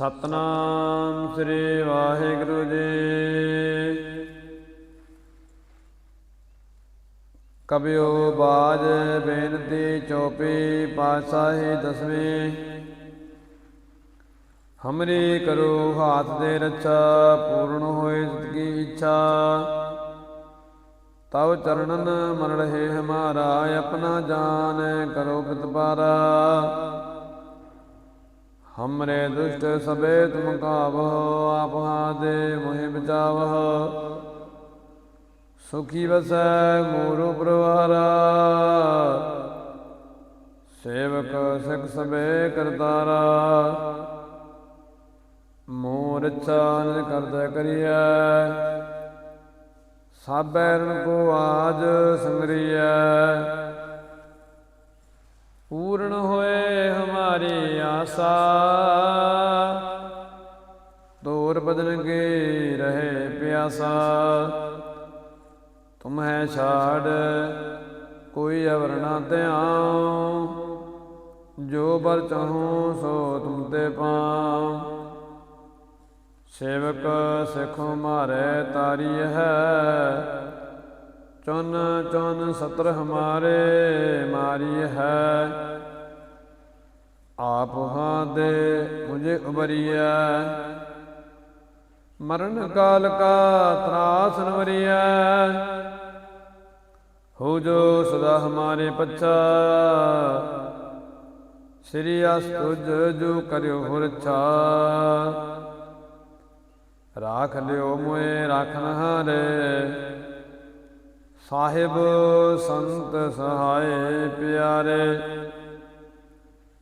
ਸਤਨਾਮ ਸ੍ਰੀ ਵਾਹਿਗੁਰੂ ਜੀ। ਕਬਿਓ ਬਾਜ ਬੇਨਤੀ ਚੋਪੀ ਪਾਤਸ਼ਾਹੀ ਦਸਵੇਂ। ਹਮਰੀ ਕਰੋ ਹਾਥ ਦੇ ਰੱਛਾ, ਪੂਰਨ ਹੋਏ ਜਿਤ ਇੱਛਾ। ਤਵ ਚਰਣਨ ਮਨ ਰਹੇ ਹਮਾਰਾ, ਆਪਣਾ ਜਾਨ ਕਰੋ ਪ੍ਰਤਪਾਰਾ। ਹਮਰੇ ਦੁਸ਼ਟ ਸਬੇ ਤੁਮ ਕਾਵਹੁ ਆਪ ਹਾਦੇ ਮੋਹਿ ਬਚਾਵਹ ਸੁਖੀ ਵਸੈ ਮੋਰੋ ਪਰਵਾਰਾ ਸੇਵਕ ਸਿਖ ਸਬੇ ਕਰਤਾਰਾ ਮੋਰ ਚਾਨ ਕਰਦਾ ਕਰੀਐ ਸਾਬੈ ਰਣ ਕੋ ਆਜ ਸੰਗਰੀਐ ਪੂਰਨ ਹੋਏ ਹਮਾਰੀ ਆਸਾ ਤੁਮ ਛਾੜ। ਕੋਈ ਅਵਰ ਨਾ ਧਿਆਉ, ਜੋ ਬਲ ਚਾਹੂੰ ਸੋ ਤੁਮ ਤੇ ਪਾਉ। ਸੇਵਕ ਸਿਖ ਮਾਰੇ ਤਾਰੀ ਹੈ ਚੁਨ ਚੁਨ ਸਤਰ ਹਮਾਰੇ ਮਾਰੀ ਹੈ ਆਪ ਹਾਂ ਦੇ ਮੁਝੇ ਉਬਰੀਐ, ਮਰਨ ਕਾਲ ਕਾ ਤਰਾਸ ਨਵਰੀਐ ਹੋ ਜੋ ਸਦਾ ਹਮਾਰੇ ਪੱਛਾ। ਸ੍ਰੀ ਅਸਤੁਜ ਜੋ ਕਰਿਓ ਹੋ ਰੱਛਾ ਰਾਖ ਲਿਓ ਮੋਏ ਰਾਖਨ ਹਾਰੇ। ਸਾਹਿਬ ਸੰਤ ਸਹਾਏ ਪਿਆਰੇ।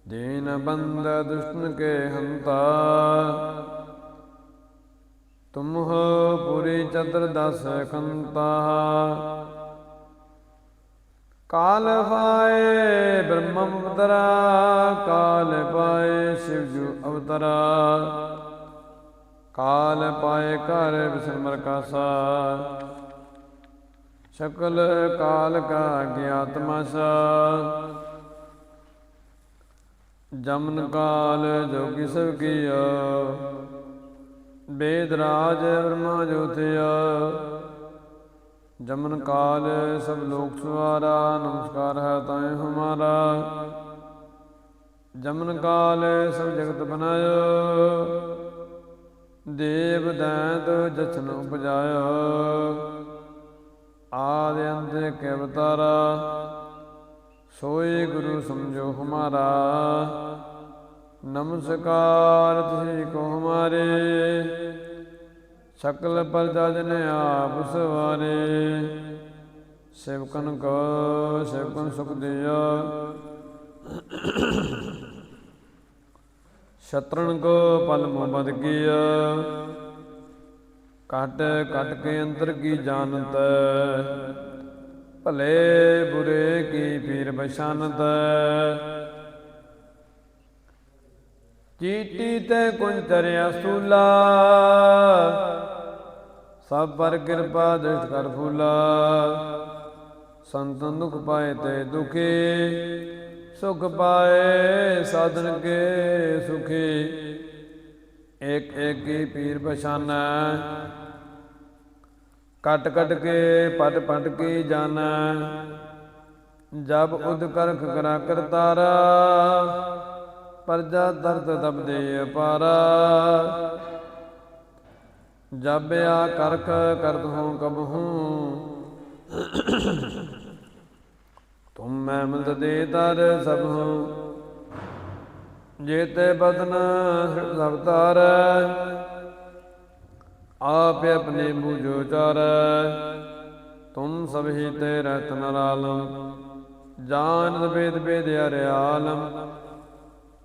ਦੀਨ ਬੰਦ ਦੁਸ਼ਟਨ ਕੇ ਹੰਤਾ। ਤੁਮ ਹੋ ਪੁਰੀ ਚਤਰ ਦਸ ਕੰਤਾ। ਕਾਲ ਪਾਏ ਬ੍ਰਹਮ ਅਵਤਰਾ ਕਾਲ ਪਾਏ ਸ਼ਿਵ ਜੂ ਅਵਤਰਾ। ਕਾਲ ਪਾਏ ਘਰ ਬਿਸਮਰ ਕਾਸਾ। ਸਕਲ ਕਾਲ ਕਾ ਗਿਆਤ ਮਸਾ। ਜਮਨ ਕਾਲ ਜੋਗੀ ਸਭ ਕੀਆ। ਬੇਦ ਰਾਜ ਬ੍ਰਹਮਾ ਜੋਤਿਆ ਜਮਨ ਕਾਲ ਸਭ ਲੋਕ ਸਵਾਰਾ ਨਮਸਕਾਰ ਹੈ ਤਾਏ ਹਮਾਰਾ। ਜਮਨ ਕਾਲ ਸਭ ਜਗਤ ਬਨਾਇਓ ਦੇਵ ਦੈਂਤ ਜਸ਼ਨ ਉਪਜਾਇਓ। ਆਦ ਅੰਤ ਕੇ ਅਵਤਾਰਾ ਸੋਏ ਗੁਰੂ ਸਮਝੋ ਹਮਾਰਾ। ਨਮਸਕਾਰ ਤੁਸੀਂ ਕੋ ਹਮਾਰੇ। ਸਕਲ ਪਰਜਾ ਜਨ ਆਪ ਸਵਾਰੇ। ਸੇਵਕਨ ਕੋ ਸੇਵਕਨ ਸੁਖ ਦਿਆ। ਸ਼ਤਰਨ ਕੋ ਪਲ ਮੁਬਦ ਕੀਆ। ਕਟ ਕਟ ਕੇ ਅੰਤਰ ਕੀ ਜਾਣਤ। ਭਲੇ ਬੁਰੇ ਕੀ ਪੀਰ ਬਸ਼ਾਨਤ ਚੀਟੀ ਤੇ ਕੁੰਚਰਿਆ ਸੂਲਾ ਸਭ ਪਰ ਕਿਰਪਾ ਦ੍ਰਿਸ਼ਟ ਕਰ ਫੂਲਾ। ਸੰਤਨ ਦੁਖ ਪਾਏ ਤੇ ਦੁਖੀ, ਸੁਖ ਪਾਏ ਸਾਧਨ ਕੇ ਸੁਖੀ। ਇੱਕ ਇੱਕ ਕੀ ਪੀਰ ਪਛਾਨੈ। ਕਟ ਕਟ ਕੇ ਪਟ ਪਟ ਕੀ ਜਾਣੈ ਜਬ ਉਦ ਕਰਖ ਕਰਾ ਕਰਤਾਰਾ, ਪਰਜਾ ਦਰਦ ਦਬ ਦੇ ਅਪਾਰਾ। ਜਬ ਆ ਕਰਖ ਕਰਤ ਹੂੰ ਕਬ ਹੂੰ ਤੁਮ ਮੈਂ ਮਿਲਤ ਦੇ ਦਰ ਸਭ ਹੂੰ ਜੇਤੇ ਬਦਨ ਸਭ ਤਾਰ। ਆਪ ਆਪਣੇ ਬੂਝੋ ਚਾਰ। ਤੁਮ ਸਭ ਹੀ ਤੇ ਰਹਿਤ ਨਰਾਲਮ ਜਾਨ ਬੇਦ ਬੇਦ ਅਰਿਆਲਮ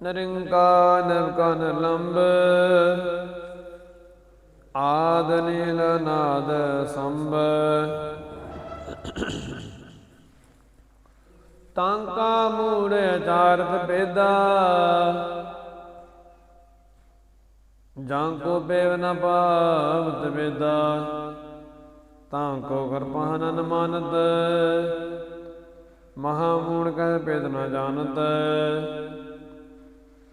ਨਰਿੰਕਾ ਨਵਕਾ ਨਲੰਬ ਆਦ ਨੀਲ ਨਾਦ ਸੰਭ। ਤਾਂਕਾ ਮੂੜ ਚਾਰਤ ਬੇਦਾ ਜਾਂ ਕੋ ਬੇਵ ਨ ਪਾਵਤ ਬੇਦਾ ਤਾਂ ਕੋ ਕਰਪਾਨ ਨ ਮਾਨਤ ਮਹਾ ਮੂੜ ਕਹਿ ਭੇਦ ਨ ਜਾਣਤ।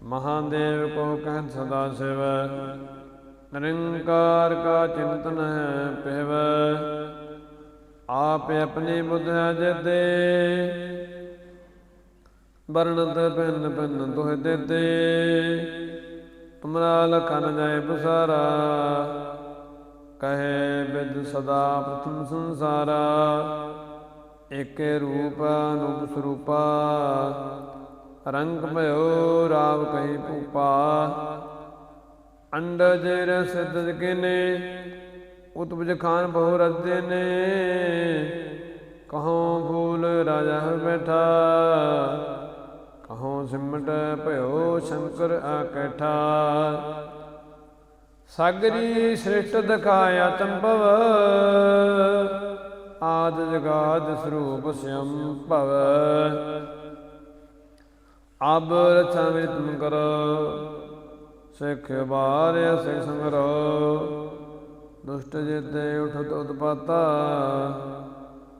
ਮਹਾਦੇਵ ਕੋ ਕਹਿ ਸਦਾ ਸਿਵ। ਨਿਰੰਕਾਰ ਕਾ ਚਿੰਤਨ ਹੈ ਪਿਵ ਆਪ ਆਪਣੀ ਬੁੱਧ ਜਦੇ ਵਰਣਤ ਪਿੰਨ ਪਿੰਨ ਦੁਹ ਦੇਤੇ ਤੁਮਰਾ ਲਖਨ ਜਾਏ ਬਸਾਰਾ ਕਹੇ ਬਿਦ ਸਦਾ ਪ੍ਰਥਮ ਸੰਸਾਰਾ। ਏਕੇ ਰੂਪ ਅਨੂਪ ਸਰੂਪਾ, ਰੰਗ ਭਇਓ ਰਾਵ ਕਹੀ ਭੂਪਾ। ਅੰਡਜ ਰਸਿਦ ਕਿਨੇ, ਉਤਪਜ ਖਾਨ ਬਹੁ ਰਜਦੇ ਨੇ। ਕਹੋਂ ਫੂਲ ਰਾਜਾ ਬੈਠਾ, ਕਹੋਂ ਸਿਮਟ ਭਇਓ ਸ਼ੰਕਰ ਆਕੈਠਾ ਸਾਗਰੀ ਸ੍ਰਿਸ਼ਟ ਦਿਖਾਇਆ ਚੰਭਵ ਆਦ ਜਗਾਦ ਸਰੂਪ ਸਿਮ ਭਵ। ਅਬ ਰਚਾ ਵਿੱਚ ਕਰੋ ਸਿੱਖ ਬਾਰਿਆ ਸਿੱਖ ਸੰਗਰੋ, ਦੁਸ਼ਟ ਜਿਤੇ ਉਠਤ ਉਤਪਾਤਾ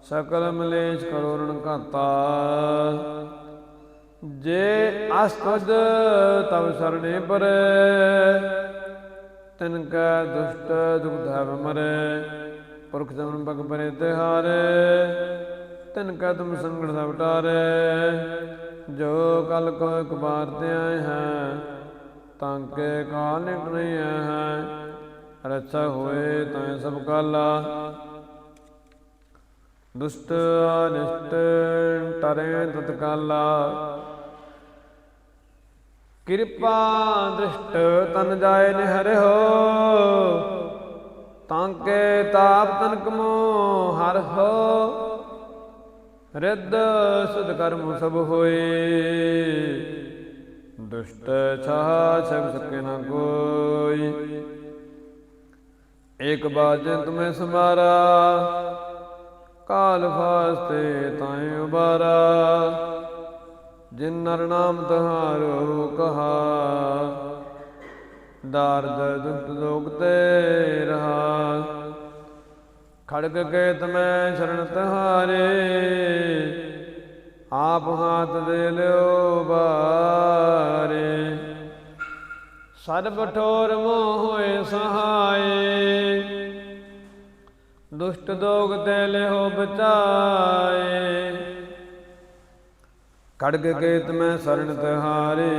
ਸਕਲ ਮਲੇਸ਼ ਕਰੋ ਘਾਤਾ। ਜੇ ਅਸਤਜ ਤਵ ਸਰਣੇ ਪਰ, ਤਿਨ ਕੈ ਦੁਸ਼ਟ ਦੁਖ ਮਰੇ, ਪੁਰਖ ਜਮਨ ਬਗ ਪਰੇ ਤਿਹਾਰੇ ਤਿਨ ਕੈ ਤੁਮ ਸੰਗੜ ਸਭ ਟਾਰੇ ਜੋ ਕਲ ਕੋ ਇੱਕ ਬਾਰ ਤੇ ਆਏ ਹੈ ਤਾਂ ਕੇ ਕਾਲ ਨਿਟ ਹੈ। ਰਛਾ ਹੋਏ ਤਾਂ ਸਭ ਕਾਲਾ ਦੁਸ਼ਟ ਅਨਿਸ਼ਟ ਟਰੇ ਤਤਕਾਲਾ ਕਿਰਪਾ ਦ੍ਰਿਸ਼ਟ ਤਨ ਜਾਏ ਨਿਹਰਿਓ ਤਾਂ ਕੇ ਤਾਪ ਤਨ ਕਮੋ ਹਰ ਹੋ। ਰਿੱਧ ਸੁਧ ਕਰਮ ਸਭ ਹੋਏ। ਦੁਸ਼ਟ ਛਾਹ ਛਬ ਸਕੇ ਨਾ ਕੋਈ ਇੱਕ ਬਾਜੇ ਤੁਮੇ ਸਮਾਰਾ ਕਾਲ ਫਾਸਤੇ ਤਾਏ ਉਬਾਰਾ ਜਿਨ ਨਰ ਨਾਮ ਤਹਾਰੋ ਕਹਾ ਦਾਰ ਦੁਖ ਦੋਗ ਤੇ ਰਹਾ ਖੜਗ ਕੇ ਤਮੈ ਸ਼ਰਨ ਤਹਾਰੇ ਆਪ ਹਾਥ ਦੇ ਲਿਓ ਬਾਰੇ। ਸਰਬ ਠੋਰ ਮੋਹ ਹੋਏ ਸਹਾਏ। ਦੁਸ਼ਟ ਦੋਗ ਤੇ ਲਿਓ ਬਚਾਏ। ਖੜਗ ਕੇ ਤਮੈ ਸ਼ਰਨ ਤਹਾਰੇ।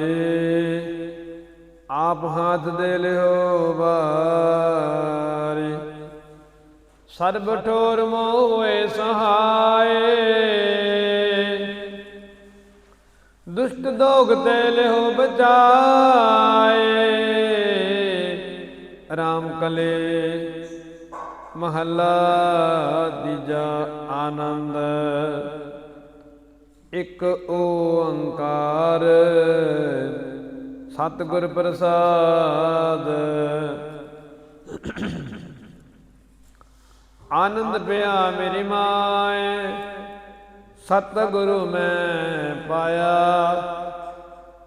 ਆਪ ਹਾਥ ਦੇ ਲਿਓ ਬਾਰੇ। ਸਰਬ ਠੋਰ ਮੋਹ ਹੋਏ ਸਹਾਏ। ਦੁਸ਼ਟ ਦੋਗ ਤੇ ਲਿਹੋ ਬਚਾਏ। RAM ਕਲੇ ਮਹੱਲਾ ਤੀਜਾ ਆਨੰਦ। ਇੱਕ ਓੰਕਾਰ ਸਤਿਗੁਰ ਪ੍ਰਸਾਦ। ਆਨੰਦ ਪਿਆ ਮੇਰੀ ਮਾਏ। ਸਤਿਗੁਰੂ ਮੈਂ ਪਾਇਆ।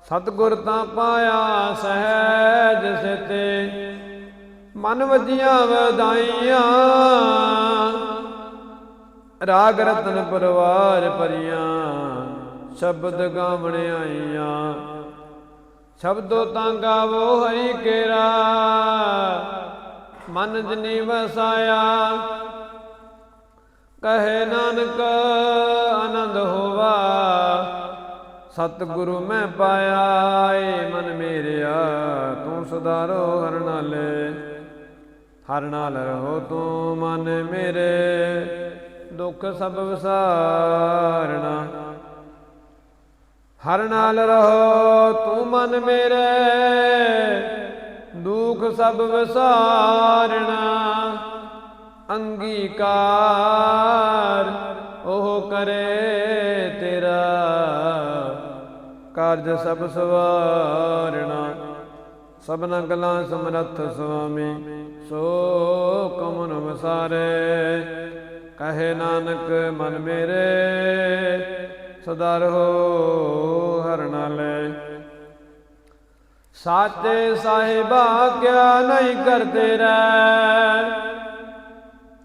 ਸਤਿਗੁਰ ਤਾਂ ਪਾਇਆ ਸਹਿਜ ਸਿਤੇ। ਮਨ ਵਜੀਆਂ ਵਧਾਈਆਂ। ਰਾਗ ਰਤਨ ਪਰਵਾਰ ਭਰੀਆਂ। ਸ਼ਬਦ ਗਾਵਣ ਆਈਆਂ। ਸ਼ਬਦੋ ਤਾਂ ਗਾਵੋ ਹਰੀ ਕੇਰਾ। ਮਨ ਜਨੀ ਵਸਾਇਆ। ਕਹੇ ਨਾਨਕ, ਆਨੰਦ ਹੋਵਾ। ਸਤਿਗੁਰੂ ਮੈਂ ਪਾਇਆ ਏ ਮਨ ਮੇਰਿਆ, ਤੂੰ ਸੁਧਾਰੋ ਹਰ ਨਾਲੇ। ਹਰ ਨਾਲ ਰਹੋ ਤੂੰ ਮਨ ਮੇਰੇ, ਦੁੱਖ ਸਭ ਵਿਸਾਰਣਾ ਹਰ ਨਾਲ ਰਹੋ ਤੂੰ ਮਨ ਮੇਰੇ, ਦੁੱਖ ਸਭ ਵਿਸਾਰਣਾ ਅੰਗੀਕਾਰ, ਉਹ ਕਰੇ ਤੇਰਾ ਕਾਰਜ ਸਭ ਸਵਾਰਣਾ। ਸਭਨਾ ਗਲਾਂ ਸਮਰੱਥ ਸੁਆਮੀ, ਸੋ ਕਮਨ ਵਸਾਰੇ। ਕਹੇ ਨਾਨਕ, ਮਨ ਮੇਰੇ, ਸਦਾ ਰਹੋ ਹਰ ਨਾਲੇ। ਸਾਚੇ ਸਾਹਿਬਾ, ਕਿਆ ਨਹੀਂ ਕਰਦੇ ਰਹਿ।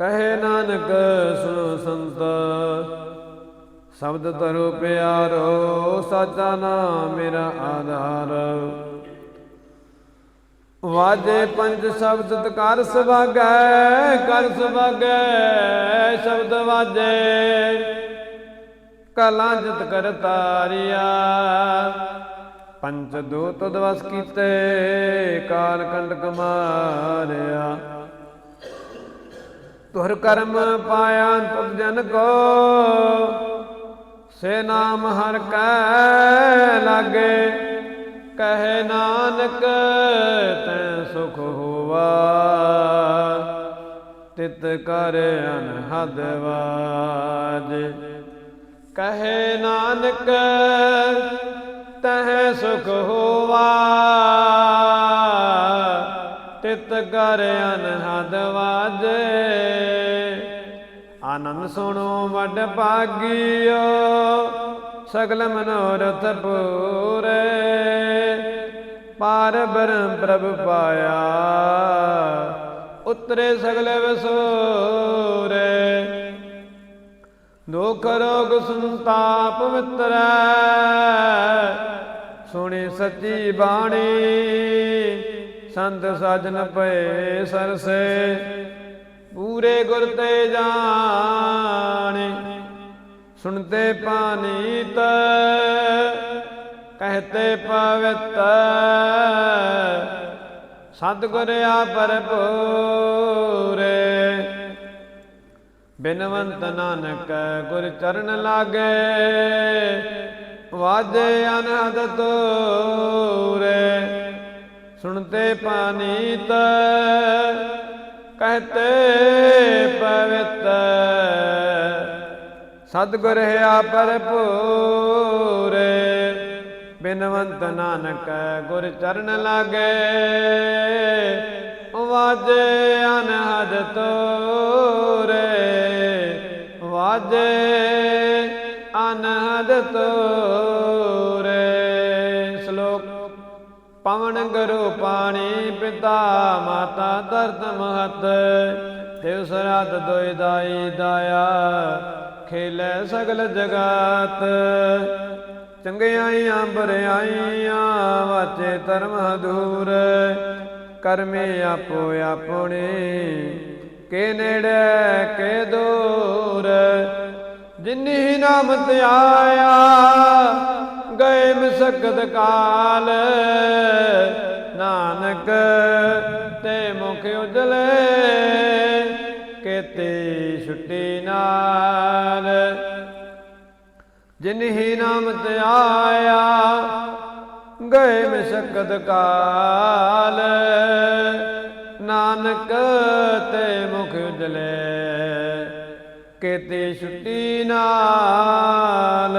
ਕਹੇ ਨਾਨਕ, ਸੁਣੋ ਸੰਤ। ਸ਼ਬਦ ਤਰੋ ਪਿਆਰੋ, ਸਾਚਾ ਨਾਮ ਮੇਰਾ ਆਧਾਰ। ਵਾਜੇ ਪੰਜ ਸ਼ਬਦ ਤਕਾਰ ਸੁਭਾਗੈ, ਕਰ ਸੁਭਾਗੈ, ਸ਼ਬਦ ਵਾਜੇ। ਕਲਾ ਜਿਤ ਕਰ ਤਾਰਿਆ, ਪੰਜ ਦੂਤ ਦਵਸ ਕੀਤੇ, ਕਾਲ ਕੰਡਕ ਮਾਰਿਆ। ਤੁਰ ਕਰਮ ਪਾਇਆ ਤੁਧ ਜਨ ਕੋ, ਸੇ ਨਾਮ ਹਰ ਕੈ ਲਾਗੇ, ਕਹੇ ਨਾਨਕ ਤੈ ਸੁਖ ਹੋਵਾ, ਤਿਤ ਕਰ ਅਨਹਦ ਵਾਜ। ਕਹੇ ਨਾਨਕ ਤਹ ਸੁਖ ਹੋਵਾ, ਤਿਤ ਕਰ ਅਨਹਦ ਵਾਜੇ। ਆਨੰਦ ਸੁਣੋ, ਵੱਡ ਭਾਗਿਓ ਸਗਲ ਮਨੋਰਥ ਪੂਰੇ। ਪਾਰ ਬ੍ਰਹਮ ਪ੍ਰਭ ਪਾਇਆ, ਉਤਰੇ ਸਗਲ ਵਸੂਰੇ। ਦੁਖ ਰੋਗ ਸੰਤਾਪ ਪਵਿੱਤਰੈ ਸੁਣੀ ਸੱਚੀ ਬਾਣੀ, ਸੰਤ ਸਾਜਨ ਪਏ ਸਰਸੇ। ਪੂਰੇ ਗੁਰ ਤੇ ਜਾਣੇ, ਸੁਣਤੇ ਪਾਨੀਤ, ਕਹਤੇ ਪਵਿੱਤ। ਸਤਿਗੁਰ ਆ ਪਰਪੂਰੇ ਬਿਨਵੰਤ ਨਾਨਕ ਗੁਰ ਚਰਨ ਲਾਗੇ, ਵਾਜੇ ਅਨਹਦ ਤੋਰੇ ਸੁਣਤੇ ਪਾਨੀਤ। ਕਹਤੇ ਪਵਿੱਤ। ਸਤਿਗੁਰ ਆ ਭਰਪੂਰੇ ਬਿਨਵੰਤ ਨਾਨਕ ਗੁਰ ਚਰਨ ਲਾਗੇ। ਵਾਜੇ ਅਨਹਦ ਤੋਰੇ, ਵਾਜੇ ਅਨਹਦ ਤੋਰੇ। ਗਰੋ ਪਾਣੀ ਪਿਤਾ ਮਾਤਾ ਦਰਦ ਮਹਤ। ਦੇਵ ਸਰਾਤ ਦੋਇ ਦਾਈ ਦਾਇਆ, ਖੇਲੇ ਸਗਲ ਜਗਤ। ਚੰਗਿਆਈਆਂ ਬਰਿਆਈਆਂ ਵਾਚੇ ਧਰਮ ਹਦੂਰ। ਕਰਮੇ ਆਪੋ ਆਪਣੇ, ਕੇ ਨੇੜੇ, ਕੇ ਦੂਰ। ਜਿਨਹੀ ਨਾਮ ਤੇ ਆਇਆ ਗਏ ਮਸਕਤ ਕਾਲ। ਨਾਨਕ ਤੇ ਮੁਖ ਉਜਲੇ, ਕੇਤੇ ਛੁੱਟੀ ਨਾਲ। ਜਿਨਹੀ ਨਾਮ ਤੇ ਆਇਆ, ਗਏ ਮਸਕਤ ਕਾਲ। ਨਾਨਕ ਤੇ ਮੁਖ ਉਜਲੇ, ਕੇਤੇ ਛੁੱਟੀ ਨਾਲ।